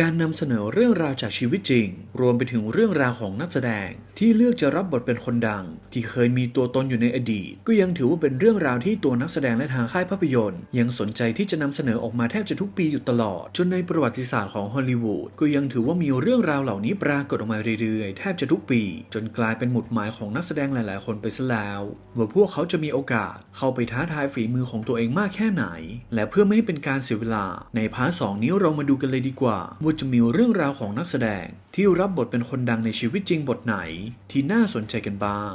การนำเสนอเรื่องราวจากชีวิตจริง รวมไปถึงเรื่องราวของนักแสดง ที่เลือกจะรับบทเป็นคนดัง ที่เคยมีตัวตนอยู่ในอดีต ก็ยังถือว่าเป็นเรื่องราวที่ตัวนักแสดงและทางค่ายภาพยนตร์ ยังสนใจที่จะนำเสนอออกมาแทบจะทุกปีอยู่ตลอด จนในประวัติศาสตร์ของฮอลลีวูดก็ยังถือว่ามีเรื่องราวเหล่านี้ปรากฏออกมาเรื่อยๆ แทบจะทุกปี จนกลายเป็นหมุดหมายของนักแสดงหลาย ๆ คนไปซะแล้วว่าพวกเขาจะมีโอกาส เข้าไปท้าทายฝีมือของตัวเองมากแค่ไหน และเพื่อไม่ให้เป็นการเสียเวลา ในพาร์ทสองนี้เรามาดูกันเลยดีกว่าว่าจะมีเรื่องราวของนักแสดงที่รับบทเป็นคนดังในชีวิตจริงบทไหนที่น่าสนใจกันบ้าง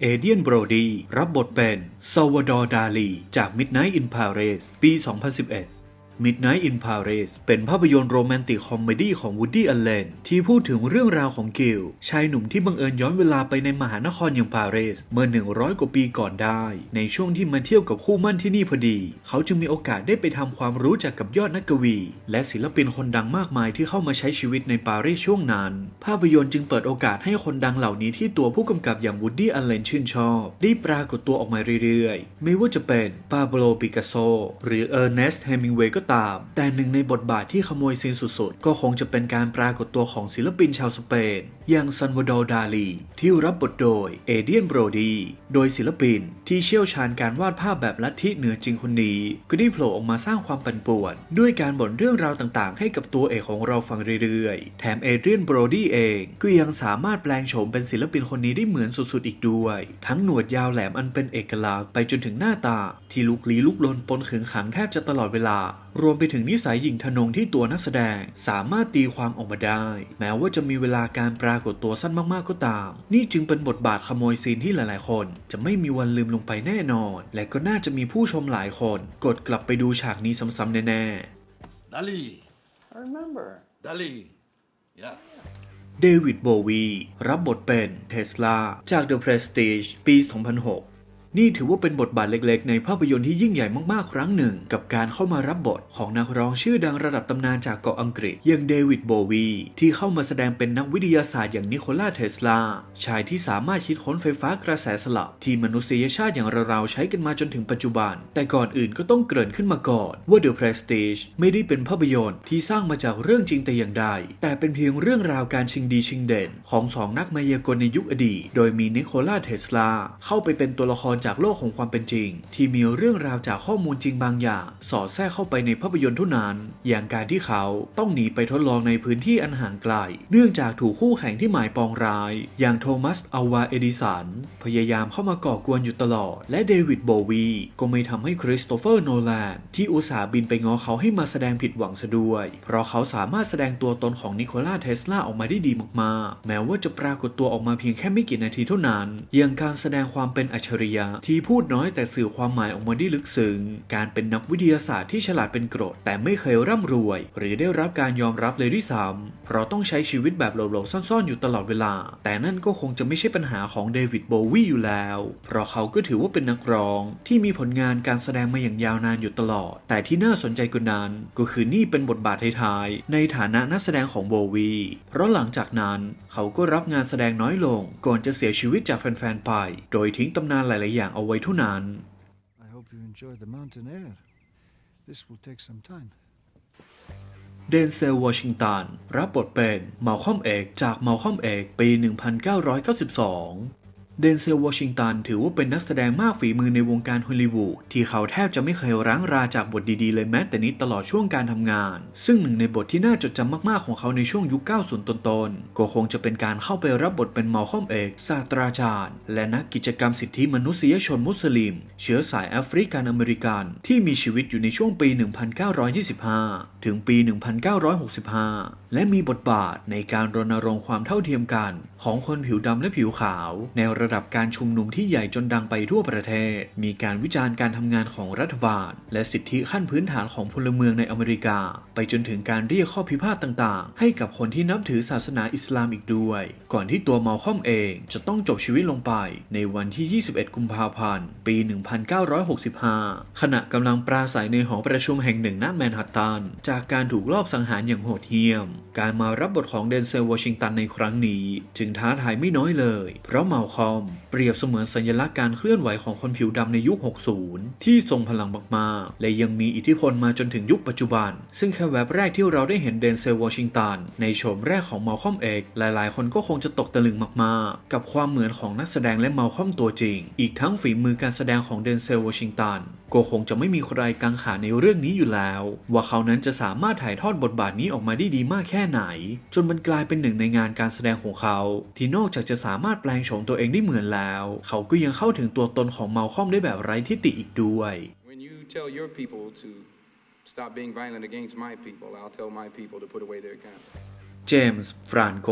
เอเดียนโบรดี รับบทเป็นซาวดอร์ดาลี จาก Midnight in Paris ปี 2011 Midnight in Paris เป็นภาพยนตร์โรแมนติกคอมเมดี้ของวูดดี้อัลเลนที่พูดถึงเรื่องราวของกิลชายหนุ่มที่บังเอิญย้อนเวลาไปในมหานครอย่างปารีสเมื่อ 100 กว่าปีก่อนได้ ในช่วงที่มาเที่ยวกับคู่มั่นที่นี่พอดี เขาจึงมีโอกาสได้ไปทำความรู้จักกับยอดนักกวี และศิลปินคนดังมากมายที่เข้ามาใช้ชีวิตในปารีสช่วงนั้น ภาพยนตร์จึงเปิดโอกาสให้คนดังเหล่านี้ที่ตัวผู้กำกับอย่างวูดดี้อัลเลนชื่นชอบ ได้ปรากฏตัวออกมาเรื่อยๆ ไม่ว่าจะเป็นปาโบโลปิกัสโซหรือเออร์เนสต์เฮมิงเวย์ก็ตาม แต่หนึ่งในบทบาทที่ขโมยซีนสุดๆ ก็คงจะเป็นการปรากฏตัวของศิลปินชาวสเปน อย่างซันวาโดดาลี ที่รับบทโดยเอเดียนโบรดี โดยศิลปินที่เชี่ยวชาญการวาดภาพแบบลัทธิเหนือจริงคนนี้ ก็ได้โผล่ออกมาสร้างความปั่นป่วน ด้วยการบ่นเรื่องราวต่างๆ ให้กับตัวเอกของเราฟังเรื่อยๆ แถมเอเดียนโบรดีเองก็ยังสามารถแปลงโฉมเป็นศิลปินคนนี้ได้เหมือนสุดๆ อีกด้วย ทั้งหนวดยาวแหลมอันเป็นเอกลักษณ์ไปจนถึงหน้าตา ที่ลุกลี้ลุกลนปนขึงขังแทบจะตลอดเวลารวมไปถึงนิสัยหญิงทะนงที่ตัวนักแสดงสามารถตีความออกมาได้ แม้ว่าจะมีเวลาการปรากฏตัวสั้นมากๆก็ตาม นี่จึงเป็นบทบาทขโมยซีนที่หลายๆ คน จะไม่มีวันลืมลงไปแน่นอน และก็น่าจะมีผู้ชมหลายคน กดกลับไปดูฉากนี้ซ้ำๆแน่ๆ Dali. I remember. Dali. Yeah. เดวิดโบวี รับบทเป็นเทสลาจาก The Prestige ปี 2006 นี่ถือว่าเป็นบทบาทเล็กๆ ในภาพยนตร์ที่ยิ่งใหญ่มากๆ ครั้งหนึ่ง กับการเข้ามารับบทของนักร้องชื่อดังระดับตำนานจากเกาะอังกฤษอย่างเดวิดโบวีที่เข้ามาแสดงเป็นนักวิทยาศาสตร์อย่างนิโคลาเทสลา ชายที่สามารถคิดค้นไฟฟ้ากระแสสลับ ที่มนุษยชาติอย่างเราๆใช้กันมาจนถึงปัจจุบัน แต่ก่อนอื่นก็ต้องเกริ่นขึ้นมาก่อนว่า The Prestige ไม่ได้เป็นภาพยนตร์ที่สร้างมาจากเรื่องจริงแต่อย่างใดแต่เป็นเพียงเรื่องราวการชิงดีชิงเด่น ของสองนักมายากลในยุคอดีตโดยมีนิโคลาเทสลาเข้าไปเป็นตัวละครจากโลกของความเป็นจริง ที่มีเรื่องราวจากข้อมูลจริงบางอย่าง สอดแทรกเข้าไปในภาพยนตร์เท่านั้น อย่างการที่เขาต้องหนีไปทดลองในพื้นที่อันห่างไกล เนื่องจากถูกคู่แข่งที่หมายปองร้าย อย่างโทมัสอาวาเอดิสันพยายามเข้ามาก่อกวนอยู่ตลอด และเดวิดโบวีก็ไม่ทำให้คริสโตเฟอร์โนแลนที่อุตส่าห์บินไปง้อเขาให้มาแสดงผิดหวังซะด้วย เพราะเขาสามารถแสดงตัวตนของนิโคลาเทสลาออกมาได้ดีมากๆ แม้ว่าจะปรากฏตัวออกมาเพียงแค่ไม่กี่นาทีเท่านั้นอย่างการแสดงความเป็นอัจฉริยะที่พูดน้อยแต่สื่อความหมายออกมาได้ลึกซึ้ง การเป็นนักวิทยาศาสตร์ที่ฉลาดเป็นกรดแต่ไม่เคยร่ำรวย หรือได้รับการยอมรับเลยด้วยซ้ำเพราะต้องใช้ชีวิตแบบหลบๆซ่อนๆอยู่ตลอดเวลา แต่นั่นก็คงจะไม่ใช่ปัญหาของเดวิดโบวีอยู่แล้ว เพราะเขาก็ถือว่าเป็นนักร้อง ที่มีผลงานการแสดงมาอย่างยาวนานอยู่ตลอด แต่ที่น่าสนใจกว่านั้น ก็คือนี่เป็นบทบาทท้ายๆในฐานะนักแสดงของโบวีเพราะหลังจากนั้นเขาก็รับงานแสดงน้อยลง ก่อนจะเสียชีวิตจากแฟนๆไป โดยทิ้งตำนานหลายๆอย่างเอาไว้เท่านั้น I hope you enjoy the mountain air. This will take some time. เดนเซลวอชิงตันรับบทเป็นมาลคอมเอกจากมาลคอมเอกปี 1992 เดนเซลวอชิงตันถือว่าเป็นนักแสดงมากฝีมือในวงการฮอลลีวูดที่เขาแทบจะไม่เคยร้างราจากบทดีๆเลยแม้แต่นิดตลอดช่วงการทำงาน ซึ่งหนึ่งในบทที่น่าจดจำมากๆของเขาในช่วงยุค 90 ต้นๆ ก็คงจะเป็นการเข้าไปรับบทเป็นมาลคอมเอกศาสตราจารย์ และนักกิจกรรมสิทธิมนุษยชนมุสลิม เชื้อสายแอฟริกันอเมริกัน ที่มีชีวิตอยู่ในช่วงปี 1925 ถึงปี 1965 และมีบทบาทในการรณรงค์ความเท่าเทียมกัน ของคนผิวดำและผิวขาวในระดับการชุมนุมที่ใหญ่จนดังไปทั่วประเทศ มีการวิจารณ์การทำงานของรัฐบาล และสิทธิขั้นพื้นฐานของพลเมืองในอเมริกา ไปจนถึงการเรียกข้อพิพาทต่างๆ ให้กับคนที่นับถือศาสนาอิสลามอีกด้วย ก่อนที่ตัวเมาคอมเองจะต้องจบชีวิตลงไป ในวันที่ 21 กุมภาพันธ์ ปี 1965 ขณะกำลังปราศัยในหอประชุมแห่งหนึ่งณแมนฮัตตัน จากการถูกลอบสังหารอย่างโหดเหี้ยม การมารับบทของเดนเซลวอชิงตันในครั้งนี้ จึงท้าทายไม่น้อยเลย เพราะเมาคอมอม เปรียบเสมือนสัญลักษณ์การเคลื่อนไหวของคนผิวดำในยุค 60 ที่ทรงพลังมากๆ และยังมีอิทธิพลมาจนถึงยุคปัจจุบัน ซึ่งแค่แวบแรกที่เราได้เห็นเดนเซลวอชิงตัน ในโฉมแรกของมาคอมเอกหลายๆ คนก็คงจะตกตะลึงมากๆ กับความเหมือนของนักแสดงและมาคอมตัวจริง อีกทั้งฝีมือการแสดงของเดนเซลวอชิงตันก็คงจะไม่มีใครกังขาในเรื่องนี้อยู่แล้ว ว่าเขานั้นจะสามารถถ่ายทอดบทบาทนี้ออกมาได้ดีมากแค่ไหน จนมันกลายเป็นหนึ่งในงานการแสดงของเขา ที่นอกจากจะสามารถแปลงโฉมตัวเองได้เหมือนแล้ว เขาก็ยังเข้าถึงตัวตนของเมาคอมได้แบบไร้ทิฏฐิอีกด้วย When you tell your people to stop being violent against my people, I'll tell my people to put away their guns. เจมส์ ฟรานโก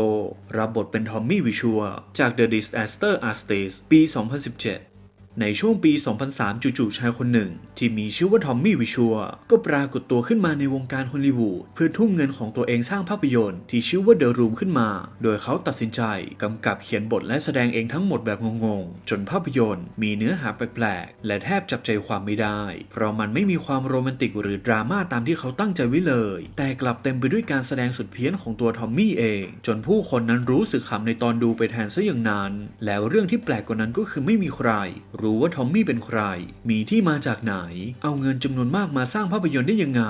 รับบทเป็นทอมมี่ วิชัว จาก The Disaster Artist ปี 2017 ในช่วงปี 2003 จู่ๆชายคนหนึ่ง ที่มีชื่อว่าทอมมี่วิชัวก็ปรากฏตัวขึ้นมาในวงการฮอลลีวูดเพื่อทุ่มเงินของตัวเองสร้างภาพยนตร์ที่ชื่อว่า The Room ขึ้นมา โดยเขาตัดสินใจกำกับเขียนบทและแสดงเองทั้งหมดแบบงงๆ จนภาพยนตร์มีเนื้อหาแปลกๆ และแทบจับใจความไม่ได้ เพราะมันไม่มีความโรแมนติกหรือดราม่าตามที่เขาตั้งใจไว้เลย แต่กลับเต็มไปด้วยการแสดงสุดเพี้ยนของตัวทอมมี่เอง จนผู้คนนั้นรู้สึกขำในตอนดูไปแทนซะอย่างนั้น แล้วเรื่องที่แปลกกว่านั้นก็คือไม่มีใครรู้ว่าทอมมี่เป็นใคร มีที่มาจากไหน เอาเงินจำนวนมากมาสร้างภาพยนตร์ได้ยังไง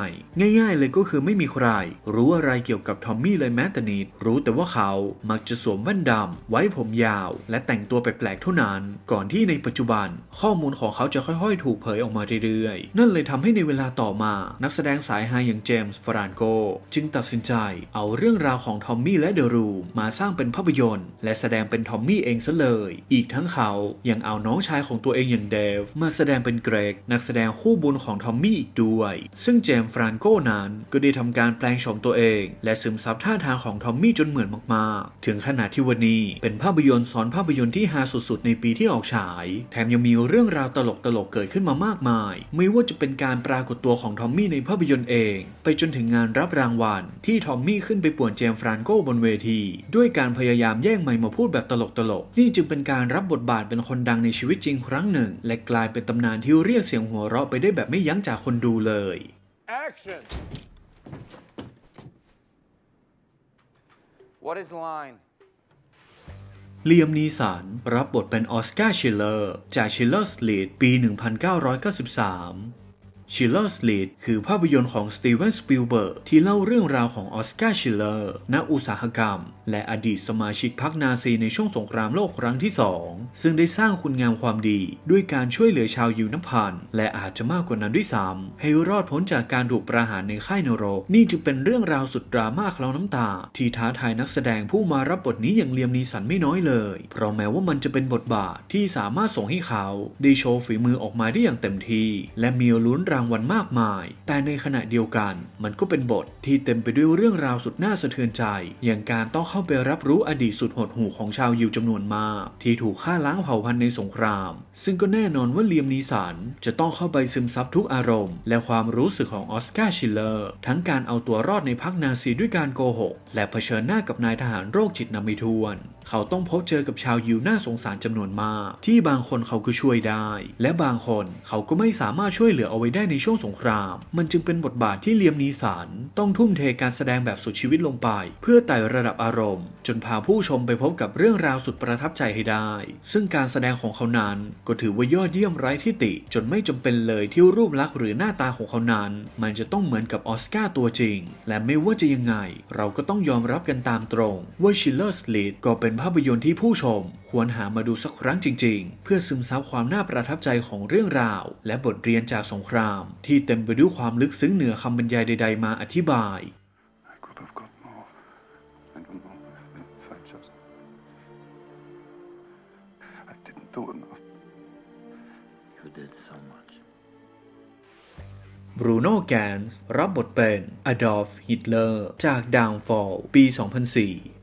ง่ายๆ เลยก็คือไม่มีใคร รู้อะไรเกี่ยวกับทอมมี่เลยแม้แต่นิด รู้แต่ว่าเขามักจะสวมแว่นดำไว้ผมยาว และแต่งตัวแปลกๆเท่านั้น ก่อนที่ในปัจจุบัน ข้อมูลของเขาจะค่อยๆ ถูกเผยออกมาเรื่อยๆ นั่นเลยทำให้ในเวลาต่อมา นักแสดงสายฮาอย่างเจมส์ฟรานโกจึงตัดสินใจเอาเรื่องราวของทอมมี่และเดอะรูมาสร้างเป็นภาพยนตร์ และแสดงเป็นทอมมี่เองซะเลย อีกทั้งเขายังเอาน้องชายของตัวเองอย่างเดฟมาแสดงเป็นเกรก นักแสดงคู่บุญของทอมมี่อีกด้วย ซึ่งเจมฟรานโกนั้นก็ได้ทำการแปลงโฉมตัวเอง และซึมซับท่าทางของทอมมี่จนเหมือนมากๆ ถึงขนาดที่วันนี้เป็นภาพยนตร์ซ้อนภาพยนตร์ที่ฮาสุดๆ ในปีที่ออกฉาย แถมยังมีเรื่องราวตลกๆเกิดขึ้นมามากมาย ไม่ว่าจะเป็นการปรากฏตัวของทอมมี่ในภาพยนตร์เอง ไปจนถึงงานรับรางวัล ที่ทอมมี่ขึ้นไปป่วนเจมฟรานโกบนเวที ด้วยการพยายามแย่งไมค์มาพูดแบบตลกๆนี่จึงเป็นการรับบทบาทเป็นคนดังในชีวิตจริงครั้งหนึ่ง และกลายเป็นตำนานที่เรียกเสียงหัวเราะไปได้แบบไม่ยั้งจากคนดูเลย Action! What is line? เลียมนีสันรับบทเป็นออสการ์ชิลเลอร์ จากชิลเลอร์สลีดปี 1993 ชิลเลอร์สลีดคือภาพยนตร์ของสตีเวนสปิลเบิร์กที่เล่าเรื่องราวของออสการ์ชิลเลอร์นักอุตสาหกรรม และอดีตสมาชิกพรรคนาซีในช่วงสงครามโลกครั้งที่ 2 ซึ่งได้สร้างคุณงามความดี ด้วยการช่วยเหลือชาวยิวนัพันและอาจจะมากกว่านั้นด้วยซ้ำให้รอดพ้นจากการถูกประหารในค่ายนรก นี่จึงเป็นเรื่องราวสุดดราม่าเคล้าน้ำตา ที่ท้าทายนักแสดงผู้มารับบทนี้อย่างเลียมนีสันไม่น้อยเลย เพราะแม้ว่ามันจะเป็นบทบาทที่สามารถส่งให้เขาได้โชว์ฝีมือออกมาได้อย่างเต็มที่ และมีลุ้นรางวัลมากมาย แต่ในขณะเดียวกัน มันก็เป็นบทที่เต็มไปด้วยเรื่องราวสุดน่าสะเทือนใจ อย่างการต้องเข้าไปรับรู้อดีตสุดหดหู่ของชาวยิวจำนวนมาก ที่ถูกฆ่าล้างเผ่าพันธุ์ในสงคราม ซึ่งก็แน่นอนว่าเลียมนีสันจะต้องเข้าไปซึมซับทุกอารมณ์ และความรู้สึกของออสการ์ชิลเลอร์ ทั้งการเอาตัวรอดในพรรคนาซีด้วยการโกหก และเผชิญหน้ากับนายทหารโรคจิตนำม่ทวนเขาต้องพบเจอกับชาวยิวน่าสงสารจำนวนมาก ที่บางคนเขาก็ช่วยได้ และบางคนเขาก็ไม่สามารถช่วยเหลือเอาไว้ได้ในช่วงสงคราม มันจึงเป็นบทบาทที่เลียมนีสันต้องทุ่มเทการแสดงแบบสุดชีวิตลงไป เพื่อไต่ระดับอารมณ์ จนพาผู้ชมไปพบกับเรื่องราวสุดประทับใจให้ได้ ซึ่งการแสดงของเขานั้นก็ถือว่ายอดเยี่ยมไร้ที่ติ จนไม่จำเป็นเลยที่รูปลักษณ์หรือหน้าตาของเขานั้น มันจะต้องเหมือนกับออสการ์ตัวจริง และไม่ว่าจะยังไง เราก็ต้องยอมรับกันตามตรงว่าชิลเลอร์สลีดก็เป็นภาพยนตร์ที่ผู้ชม ควรหามาดูสักครั้งจริง ๆ เพื่อซึมซับความน่าประทับใจของเรื่องราว และบทเรียนจากสงคราม ที่เต็มไปด้วยความลึกซึ้งเหนือคำบรรยายใด ๆ มาอธิบาย I could have got more. I don't know if, if I just. I didn't do enough. You did so much. บรูโน่แกนส์รับบทเป็นอดอล์ฟฮิตเลอร์ จาก Downfall ปี 2004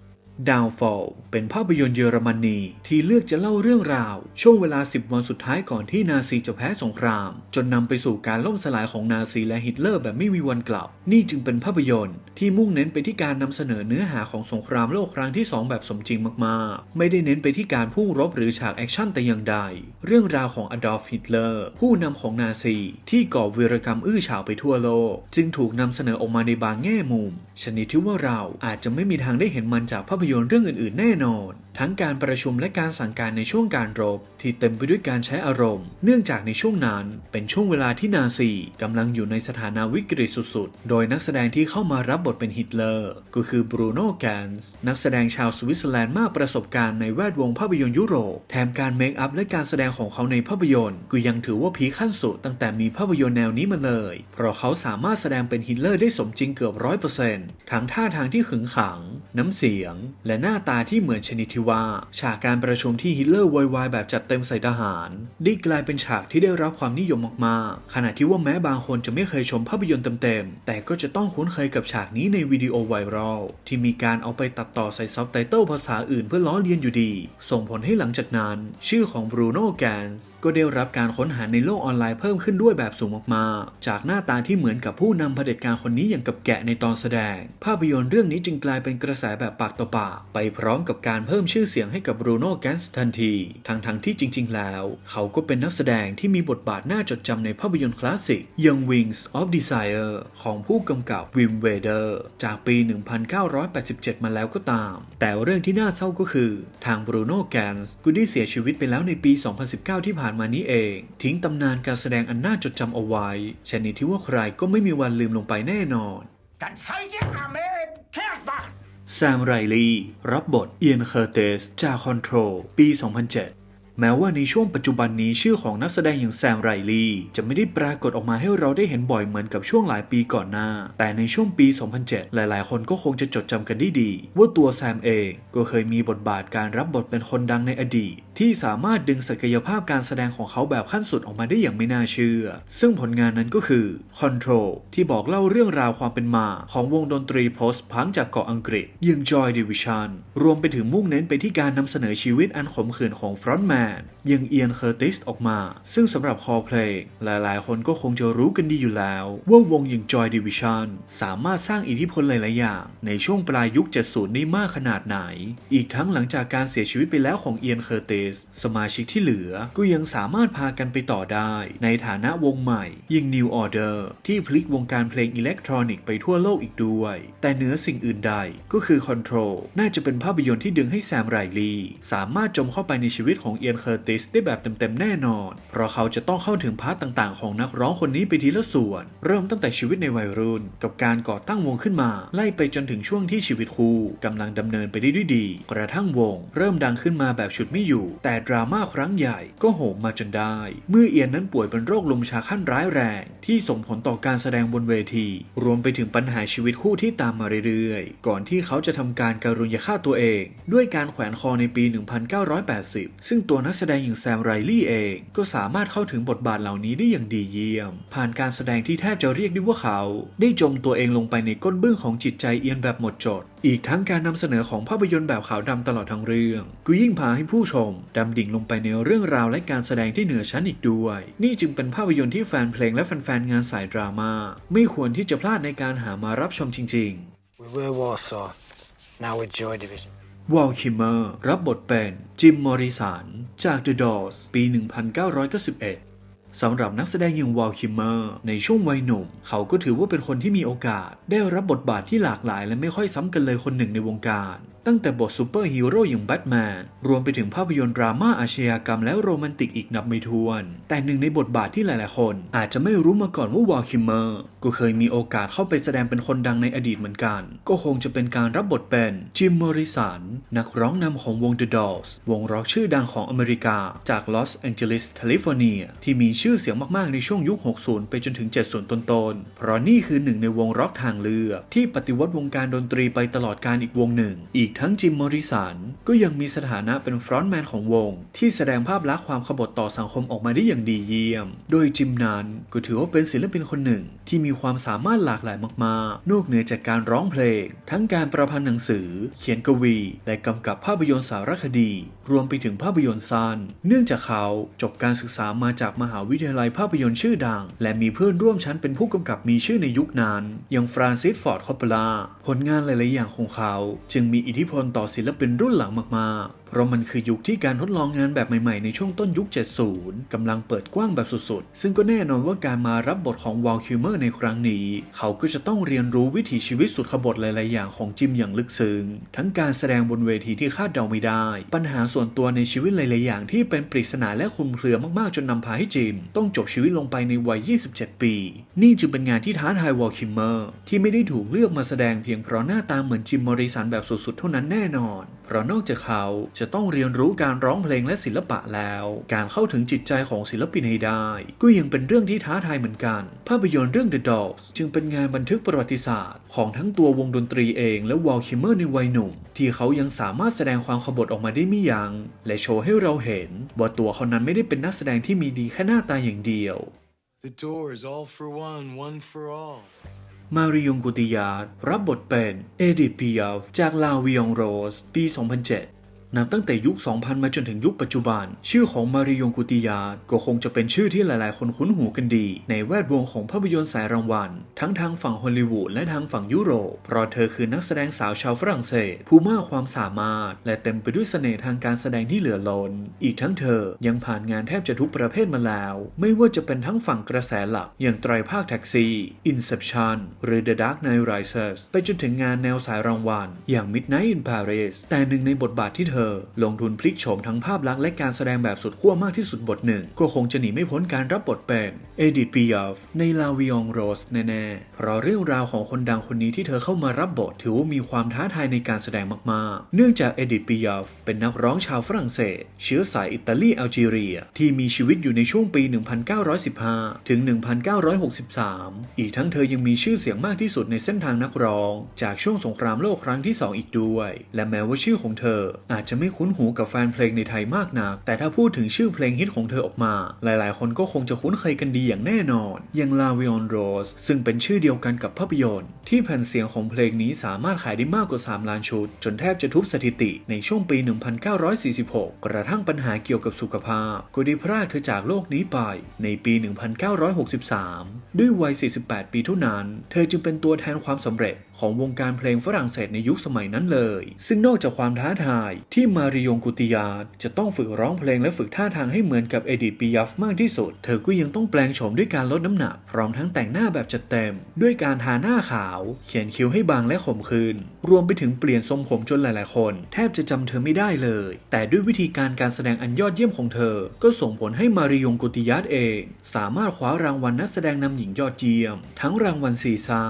Downfall เป็นภาพยนตร์เยอรมนีที่เลือกจะเล่าเรื่องราว ช่วงเวลา 10 วันสุดท้ายก่อนที่นาซีจะแพ้สงคราม จนนำไปสู่การล่มสลายของนาซีและฮิตเลอร์แบบไม่มีวันกลับ นี่จึงเป็นภาพยนตร์ ที่มุ่งเน้นไปที่การนำเสนอเนื้อหาของสงครามโลกครั้งที่ 2 แบบสมจริงมากๆ ไม่ได้เน้นไปที่การพุ่งรบหรือฉากแอคชั่นแต่อย่างใด เรื่องราวของอดอล์ฟฮิตเลอร์ผู้นำของนาซี ที่ก่อวีรกรรมอื้อฉาวไปทั่วโลก จึงถูกนำเสนอออกมาในบางแง่มุม ชนิดที่ว่าเราอาจจะไม่มีทางได้เห็นมันจากภาพยนตร์เรื่องอื่นๆ แน่นอน ทั้งการประชุมและการสั่งการในช่วงการรบที่เต็มไปด้วยการใช้อารมณ์ เนื่องจากในช่วงนั้นเป็นช่วงเวลาที่นาซีกำลังอยู่ในสถานะวิกฤตสุดๆ โดยนักแสดงที่เข้ามารับบทเป็นฮิตเลอร์ ก็คือบรูโน่แกนส์นักแสดงชาวสวิตเซอร์แลนด์มากประสบการณ์ในแวดวงภาพยนตร์ยุโรป แถมการเมคอัพและการแสดงของเขาในภาพยนตร์ก็ยังถือว่าพีขั้นสุดตั้งแต่มีภาพยนตร์แนวนี้มาเลย เพราะเขาสามารถแสดงเป็นฮิตเลอร์ได้สมจริงเกือบร้อยเปอร์เซ็นต์ทั้งท่าทางที่ขึงขัง น้ำเสียง และหน้าตาที่เหมือนชนิดที่ว่าฉากการประชุมที่ฮิตเลอร์โวยวายแบบจัดเต็มใส่ทหาร ได้กลายเป็นฉากที่ได้รับความนิยมมากๆ ขณะที่ว่าแม้บางคนจะไม่เคยชมภาพยนตร์เต็มๆ แต่ก็จะต้องคุ้นเคยกับฉากนี้ในวิดีโอไวรัลที่มีการเอาไปตัดต่อใส่ซับไตเติลภาษาอื่นเพื่อล้อเลียนอยู่ดี ส่งผลให้หลังจากนั้น ชื่อของบรูโน่แกนส์ก็ได้รับการค้นหาในโลกออนไลน์เพิ่มขึ้นด้วยแบบสูงมากๆ จากหน้าตาที่เหมือนกับผู้นำเผด็จการคนนี้อย่างกับแกะในตอนแสดง ภาพยนตร์เรื่องนี้จึงกลายเป็นกระแสแบบปากต่อปากไปพร้อมกับการเพิ่มชื่อเสียงให้กับบรูโน่แกนส์ทันที ทั้งๆที่จริง ๆ แล้ว เขาก็เป็นนักแสดงที่มีบทบาทน่าจดจำในภาพยนตร์คลาสสิก Young Wings of Desire ของผู้กำกับวิมเวเดอร์จากปี 1987 มาแล้วก็ตาม แต่เรื่องที่น่าเศร้าก็คือ ทางบรูโน่แกนส์ก็ได้เสียชีวิตไปแล้วในปี 2019 ที่ผ่านมานี้เอง ทิ้งตำนานการแสดงอันน่าจดจำเอาไว้ชนิดที่ว่าใครก็ไม่มีวันลืมลงไปแน่นอนแซมไรลีรับบทเอียนเคอร์เตสจากคอนโทรลปี 2007 แม้ว่าในช่วงปัจจุบันนี้ชื่อของนักแสดงอย่างแซมไรลีจะไม่ได้ปรากฏออกมาให้เราได้เห็นบ่อยเหมือนกับช่วงหลายปีก่อนหน้า แต่ในช่วงปี 2007 หลาย ๆ คนก็คงจะจดจำกันได้ดี ว่าตัวแซมเองก็เคยมีบทบาทการรับบทเป็นคนดังในอดีต ที่สามารถดึงศักยภาพการแสดงของเขาแบบขั้นสุดออกมาได้อย่างไม่น่าเชื่อ ซึ่งผลงานนั้นก็คือ Control ที่บอกเล่าเรื่องราวความเป็นมา ของวงดนตรีโพสต์พังจากเกาะอังกฤษย่าง Joy Division รวมไปถึงมุ่งเน้นไปที่การนำเสนอชีวิตอันขมขื่นของฟรอนต์แมนอย่างเอียนเคอร์ติสออกมา ซึ่งสำหรับคอเพลงหลายๆ คนก็คงจะรู้กันดีอยู่แล้ว ว่าวงอย่าง Joy Division สามารถสร้างอิทธิพลหลาย ๆ อย่าง ในช่วงปลายยุค 70ได้มากขนาดไหน อีกทั้งหลังจากการเสียชีวิตไปแล้วของเอียนเคอร์ติสสมาชิกที่เหลือก็ยังสามารถพากันไปต่อได้ ในฐานะวงใหม่ยิง New Order ที่พลิกวงการเพลงอิเล็กทรอนิกส์ไปทั่วโลกอีกด้วย แต่เหนือสิ่งอื่นใดก็คือ Control น่าจะเป็นภาพยนตร์ที่ดึงให้แซมไรลีสามารถจมเข้าไปในชีวิตของเอียนเคอร์ติสได้แบบเต็มๆแน่นอน เพราะเขาจะต้องเข้าถึงพาร์ทต่างๆ ของนักร้องคนนี้ไปทีละส่วน เริ่มตั้งแต่ชีวิตในวัยรุ่น กับการก่อตั้งวงขึ้นมา ไล่ไปจนถึงช่วงที่ชีวิตคู่กำลังดำเนินไปได้ด้วยดี กระทั่งวง เริ่มดังขึ้นมาแบบฉุดไม่อยู่ แต่ดราม่าครั้งใหญ่ก็โหมมาจนได้ เมื่อเอียนนั้นป่วยเป็นโรคลมชาขั้นร้ายแรง ที่ส่งผลต่อการแสดงบนเวที รวมไปถึงปัญหาชีวิตคู่ที่ตามมาเรื่อยๆ ก่อนที่เขาจะทำการการุญยฆ่าตัวเอง ด้วยการแขวนคอในปี 1980 ซึ่งตัวนักแสดงอย่างแซมไรลี่เอง ก็สามารถเข้าถึงบทบาทเหล่านี้ได้อย่างดีเยี่ยม ผ่านการแสดงที่แทบจะเรียกได้ว่าเขา ได้จมตัวเองลงไปในก้นบึ้งของจิตใจเอียนแบบหมดจด อีกทั้งการนำเสนอของภาพยนตร์แบบขาวดำตลอดทั้งเรื่องก็ยิ่งพาให้ผู้ชมดำดิ่งลงไปในเรื่องราวและการแสดงที่เหนือชั้นอีกด้วย นี่จึงเป็นภาพยนตร์ที่แฟนเพลงและแฟนๆงานสายดราม่าไม่ควรที่จะพลาดในการหามารับชมจริง ๆ We were Warsaw. Now we're Joy Division. วอลคิมเมอร์รับบทเป็นจิมมอริสันจาก The Doors ปี 1991 สำหรับนักแสดงอย่างวอลคิมเมอร์ในช่วงวัยหนุ่ม เขาก็ถือว่าเป็นคนที่มีโอกาส ได้รับบทบาทที่หลากหลายและไม่ค่อยซ้ำกันเลยคนหนึ่งในวงการตั้งแต่บทซูเปอร์ฮีโร่อย่างแบทแมนรวมไปถึงภาพยนตร์ดราม่าอาชญากรรมและโรแมนติกอีกนับไม่ถ้วน แต่หนึ่งในบทบาทที่หลายๆ คน อาจจะไม่รู้มาก่อนว่าวอลคิมเมอร์ก็เคยมีโอกาสเข้าไปแสดงเป็นคนดังในอดีตเหมือนกัน ก็คงจะเป็นการรับบทเป็นจิมมอริสันนักร้องนำของวง The Dolls วงร็อกชื่อดังของอเมริกา จากลอสแองเจลิสแคลิฟอร์เนียที่มีชื่อเสียงมากๆในช่วงยุค 60 ไปจนถึง 70 ต้นๆเพราะนี่คือหนึ่งในวงร็อกทางเลือกที่ปฏิวัติวงการดนตรีไปตลอดการอีกวงหนึ่ง อีกทั้งจิมมอริสันก็ยังมีสถานะเป็นฟรอนต์แมนของวง ที่แสดงภาพลักษณ์ความขบถต่อสังคมออกมาได้อย่างดีเยี่ยม โดยจิมนั้นก็ถือว่าเป็นศิลปินคนหนึ่ง ที่มีความสามารถหลากหลายมากๆ นอกเหนือจากการร้องเพลง ทั้งการประพันธ์หนังสือ เขียนกวี และกำกับภาพยนตร์สารคดี รวมไปถึงภาพยนตร์สั้น เนื่องจากเขาจบการศึกษามาจากมหาวิทยาลัยภาพยนตร์ชื่อดัง และมีเพื่อนร่วมชั้นเป็นผู้กำกับมีชื่อในยุคนั้น อย่างฟรานซิส ฟอร์ด คอปเปล่าผลงานหลาย ๆ อย่างของเขา จึงมีอิทพลต่อศิลปินรุ่นหลังมากๆ เพราะมันคือยุคที่การทดลองงานแบบใหม่ๆ ในช่วงต้นยุค 70 กำลังเปิดกว้างแบบสุดๆ ซึ่งก็แน่นอนว่าการมารับบทของวอลคิวเมอร์ในครั้งนี้ เขาก็จะต้องเรียนรู้วิถีชีวิตสุดขบถหลายๆ อย่างของจิมอย่างลึกซึ้ง ทั้งการแสดงบนเวทีที่คาดเดาไม่ได้ ปัญหาส่วนตัวในชีวิตหลายๆ อย่างที่เป็นปริศนาและคลุมเครือมากๆ จนนำพาให้จิม ต้องจบชีวิตลงไปในวัย 27 ปี นี่จึงเป็นงานที่ท้าทายวอลคิมเมอร์ที่ไม่ได้ถูกเลือกมาแสดงเพียงเพราะหน้าตาเหมือนจิมมอริสันแบบสุดๆ เท่านั้นแน่นอน เพราะนอกจากเขาจะต้องเรียนรู้การร้องเพลงและศิลปะแล้ว การเข้าถึงจิตใจของศิลปินให้ได้ ก็ยังเป็นเรื่องที่ท้าทายเหมือนกัน ภาพยนตร์เรื่อง The Dogs จึงเป็นงานบันทึกประวัติศาสตร์ ของทั้งตัววงดนตรีเองและวอลคิมเมอร์ในวัยหนุ่ม ที่เขายังสามารถแสดงความขบถออกมาได้ไม่ยัง้งและโชว์ให้เราเห็น ว่าตัวเขานั้นไม่ได้เป็นนักแสดงที่มีดีแค่หน้าตาอย่างเดียว The doors, all for one, one for all. มาริยงกุติยาตรับบทเป็นเอดิธปิยฟจากลาวิองโรส ปี 2007 นับตั้งแต่ยุค 2000 มาจนถึงยุคปัจจุบัน ชื่อของมาริยงกุติยาก็คงจะเป็นชื่อที่หลายๆ คนคุ้นหูกันดี ในแวดวงของภาพยนตร์สายรางวัล ทั้งทางฝั่งฮอลลีวูดและทางฝั่งยุโรป เพราะเธอคือนักแสดงสาวชาวฝรั่งเศส ผู้มากความสามารถ และเต็มไปด้วยเสน่ห์ทางการแสดงที่เหลือล้น อีกทั้งเธอยังผ่านงานแทบจะทุกประเภทมาแล้ว ไม่ว่าจะเป็นทั้งฝั่งกระแสหลัก อย่างไตรภาคแท็กซี่ Inception หรือ The Dark Knight Rises ไปจนถึงงานแนวสายรางวัล อย่าง Midnight in Paris แต่หนึ่งในบทบาทที่เธอลงทุนพลิกโฉมทั้งภาพลักษณ์และการแสดงแบบสุดขั้วมากที่สุดบทหนึ่ง ก็คงจะหนีไม่พ้นการรับบทเป็นเอดิปิยฟในลาวิองโรสแน่ๆ เพราะเรื่องราวของคนดังคนนี้ที่เธอเข้ามารับบทถือว่ามีความท้าทายในการแสดงมากๆ เนื่องจากเอดิปิยฟเป็นนักร้องชาวฝรั่งเศส เชื้อสายอิตาลีแอลจีเรีย ที่มีชีวิตอยู่ในช่วงปี 1915 ถึง 1963 อีกทั้งเธอยังมีชื่อเสียงมากที่สุดในเส้นทางนักร้อง จากช่วงสงครามโลกครั้งที่ 2 อีกด้วย และแม้ว่าชื่อของเธออาจจะไม่คุ้นหูกับแฟนเพลงในไทยมากนัก แต่ถ้าพูดถึงชื่อเพลงฮิตของเธอออกมา หลายๆ คนก็คงจะคุ้นเคยกันดีอย่างแน่นอน อย่าง La v i o n Rose ซึ่งเป็นชื่อเดียวกันกับภาพยนตร์ ที่แผ่นเสียงของเพลงนี้สามารถขายได้มากกว่า 3 ล้านชุด จนแทบจะทุบสถิติในช่วงปี 1946 กระทั่งปัญหาเกี่ยวกับสุขภาพ ก็ได้พรากเธอจากโลกนี้ไป ในปี 1963 ด้วยวัย 48 ปีเท่านั้น เธอจึงเป็นตัวแทนความสำเร็จ ของวงการเพลงฝรั่งเศสในยุคสมัยนั้นเลย ซึ่งนอกจากความท้าทายที่มาริยงกุติยาตจะต้องฝึกร้องเพลงและฝึกท่าทางให้เหมือนกับเอดิปิยัฟมากที่สุด เธอก็ยังต้องแปลงโฉมด้วยการลดน้ำหนัก พร้อมทั้งแต่งหน้าแบบจัดเต็ม ด้วยการทาหน้าขาว เขียนคิ้วให้บางและขมขึ้นรวมไปถึงเปลี่ยนทรงผมจนหลายๆ คน แทบจะจำเธอไม่ได้เลย แต่ด้วยวิธีการการแสดงอันยอดเยี่ยมของเธอ ก็ส่งผลให้มาริยงกุติยาตเอง สามารถคว้ารางวัลนักแสดงนำหญิงยอดเยี่ยม ทั้งรางวัลซีซ่า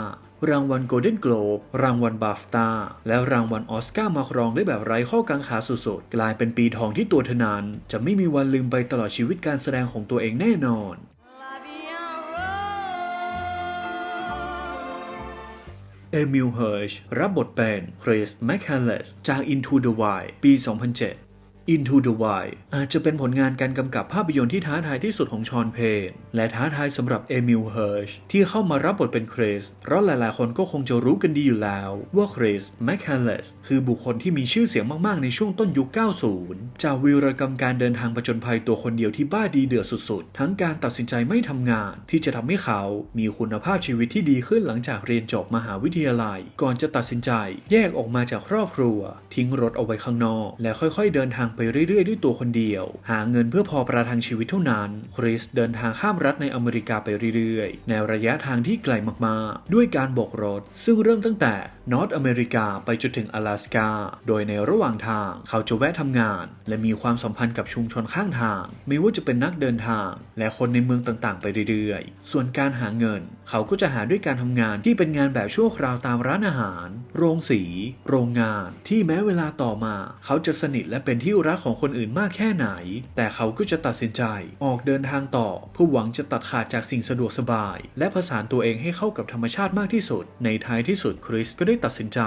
รางวัลโกลเด้นโกลบ รางวัลบาฟตาและรางวัลออสการ์มาครองได้แบบไร้ข้อกังขาสุดๆ กลายเป็นปีทองที่ตัวเธอนั้นจะไม่มีวันลืมไปตลอดชีวิตการแสดงของตัวเองแน่นอน La vie en rose. เอมิล เฮิร์ช รับบทเป็นคริส แมคคันเลส จาก Into the Wild ปี 2007 Into the Wild อาจจะเป็นผลงานการกำกับภาพยนตร์ที่ท้าทายที่สุดของชอนเพนและท้าทายสำหรับเอมิลเฮิร์ชที่เข้ามารับบทเป็นคริสเพราะหลายๆ คนก็คงจะรู้กันดีอยู่แล้ว ว่าคริสแมคคันเลสคือบุคคลที่มีชื่อเสียงมาก ๆ ในช่วงต้นยุค 90 จากวีรกรรมการเดินทางประจนภัยตัวคนเดียวที่บ้าดีเดือดสุด ๆ ทั้งการตัดสินใจไม่ทำงาน ที่จะทำให้เขามีคุณภาพชีวิตที่ดีขึ้นหลังจากเรียนจบมหาวิทยาลัย ก่อนจะตัดสินใจ แยกออกมาจากครอบครัว ทิ้งรถเอาไว้ข้างนอก และค่อย ๆ เดินทางไปเรื่อยๆ ด้วยตัวคนเดียว หาเงินเพื่อพอประทังชีวิตเท่านั้น คริสเดินทางข้ามรัฐในอเมริกาไปเรื่อยๆ ในระยะทางที่ไกลมากๆ ด้วยการโบกรถ ซึ่งเริ่มตั้งแต่นอร์ทอเมริกาไปจนถึง阿拉สกา โดยในระหว่างทางเขาจะแวะทำงาน และมีความสัมพันธ์กับชุมชนข้างทาง ไม่ว่าจะเป็นนักเดินทาง และคนในเมืองต่างๆ ไปเรื่อยๆ ส่วนการหาเงิน เขาก็จะหาด้วยการทำงานที่เป็นงานแบบชั่วคราวตามร้านอาหาร โรงสี โรงงาน ที่แม้เวลาต่อมา เขาจะสนิทและเป็นที่รกของคนอื่นมากแค่ไหน แต่เขาก็จะตัดสินใจออกเดินทางต่อ เพื่อหวังจะตัดขาดจากสิ่งสะดวกสบาย และผสานตัวเองให้เข้ากับธรรมชาติมากที่สุด ในท้ายที่สุดคริสก็ได้ตัดสินใจ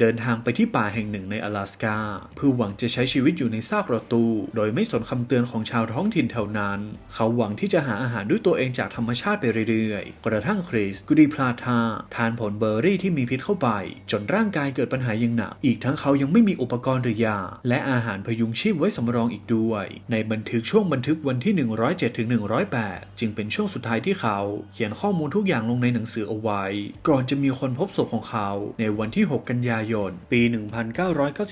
เดินทางไปที่ป่าแห่งหนึ่งใน阿拉สกาเพื่อหวังจะใช้ชีวิตอยู่ในซากรถตู้โดยไม่สนคำเตือนของชาวท้องถิ่นแถวนั้น เขาหวังที่จะหาอาหารด้วยตัวเองจากธรรมชาติไปเรื่อยๆ กระทั่งคริสก็ได้พลาดท่าทานผลเบอร์รี่ที่มีพิษเข้าไป จนร่างกายเกิดปัญหาอย่างหนัก อีกทั้งเขายังไม่มีอุปกรณ์หรือยาและอาหารพยุงชีพไว้สำรองอีกด้วย ในบันทึกช่วงบันทึกวันที่ 107ถึง108 จึงเป็นช่วงสุดท้ายที่เขา เขียนข้อมูลทุกอย่างลงในหนังสือเอาไว้ ก่อนจะมีคนพบศพของเขา ในวันที่ 6 กันยายน ปี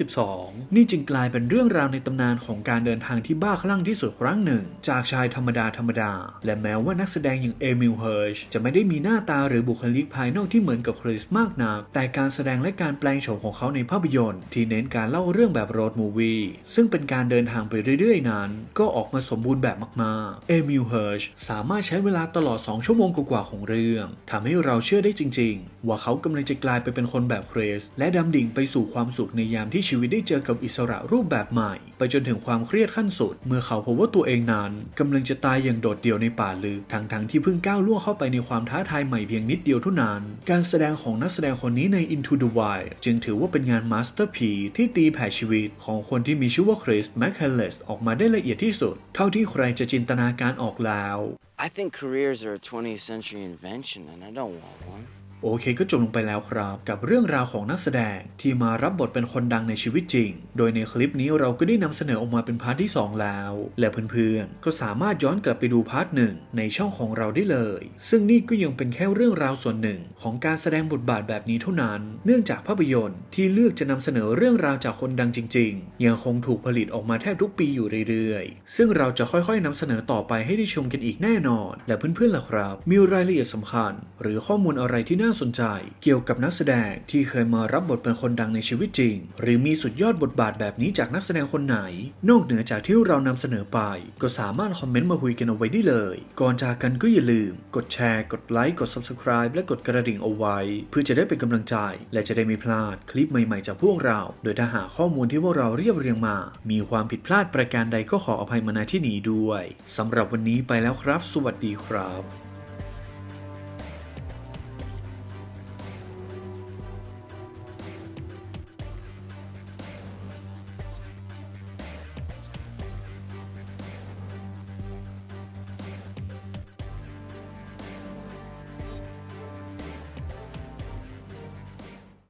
1992 นี่จึงกลายเป็นเรื่องราวในตำนานของการเดินทางที่บ้าคลั่งที่สุดครั้งหนึ่ง จากชายธรรมดาธรรมดา และแม้ว่านักแสดงอย่างเอมิลเฮิร์ชจะไม่ได้มีหน้าตาหรือบุคลิกภายนอกที่เหมือนกับคริสมากนัก แต่การแสดงและการแปลงโฉมของเขาในภาพยนตร์ ที่เน้นการเล่าเรื่องแบบโรดมูวี่ซึ่งเป็นการเดินทางไปเรื่อยๆ นั้น ก็ออกมาสมบูรณ์แบบมากๆ เอมิลเฮิร์ชสามารถใช้เวลาตลอด 2 ชั่วโมงกว่าๆของเรื่องทำให้เราเชื่อได้จริง ๆ ว่าเขากำลังจะกลายไปเป็นคนแบบครส และดำดิ่งไปสู่ความสุขในยามที่ชีวิตได้เจอกับอิสระรูปแบบใหม่ ไปจนถึงความเครียดขั้นสุด เมื่อเขาพบว่าตัวเองนั้นกำลังจะตายอย่างโดดเดี่ยวในป่าลึกทั้งๆที่เพิ่งก้าวล่วงเข้าไปในความท้าทายใหม่เพียงนิดเดียวเท่านั้น การแสดงของนักแสดงคนนี้ใน Into the Wild จึงถือว่าเป็นงานมาสเตอร์พีที่ตีแผ่ชีวิตของคนที่มีชื่อว่าคริสแมคเคลเลสออกมาได้ละเอียดที่สุด เท่าที่ใครจะจินตนาการออกแล้ว I think careers are a 20th century invention, and I don't want one. โอเคก็จบลงไปแล้วครับ กับเรื่องราวของนักแสดงที่มารับบทเป็นคนดังในชีวิตจริง โดยในคลิปนี้เราก็ได้นำเสนอออกมาเป็นพาร์ทที่ 2 แล้ว และเพื่อนๆ ก็สามารถย้อนกลับไปดูพาร์ทหนึ่งในช่องของเราได้เลย ซึ่งนี่ก็ยังเป็นแค่เรื่องราวส่วนหนึ่งของการแสดงบทบาทแบบนี้เท่านั้น เนื่องจากภาพยนตร์ที่เลือกจะนำเสนอเรื่องราวจากคนดังจริง ๆ ยังคงถูกผลิตออกมาแทบทุกปีอยู่เรื่อยๆ ซึ่งเราจะค่อยๆนำเสนอต่อไปให้ได้ชมกันอีกแน่นอน และเพื่อนๆล่ะครับ มีรายละเอียดสำคัญ หรือข้อมูลอะไรที่น่าสนใจ เกี่ยวกับนักแสดงที่เคยมารับบทเป็นคนดังในชีวิตจริง หรือมีสุดยอดบทบาทแบบนี้จากนักแสดงคนไหน นอกเหนือจากที่เรานำเสนอไป ก็สามารถคอมเมนต์มาคุยกันเอาไว้ได้เลย ก่อนจากกันก็อย่าลืม กดแชร์ กดไลค์ กด subscribe และกดกระดิ่งเอาไว้ เพื่อจะได้เป็นกำลังใจ และจะได้ไม่พลาดคลิปใหม่ๆจากพวกเรา โดยถ้าหาข้อมูลที่พวกเราเรียบเรียงมา มีความผิดพลาดประการใดก็ขออภัยมาณที่นี้ด้วยสำหรับวันนี้ไปแล้วครับ สวัสดีครับ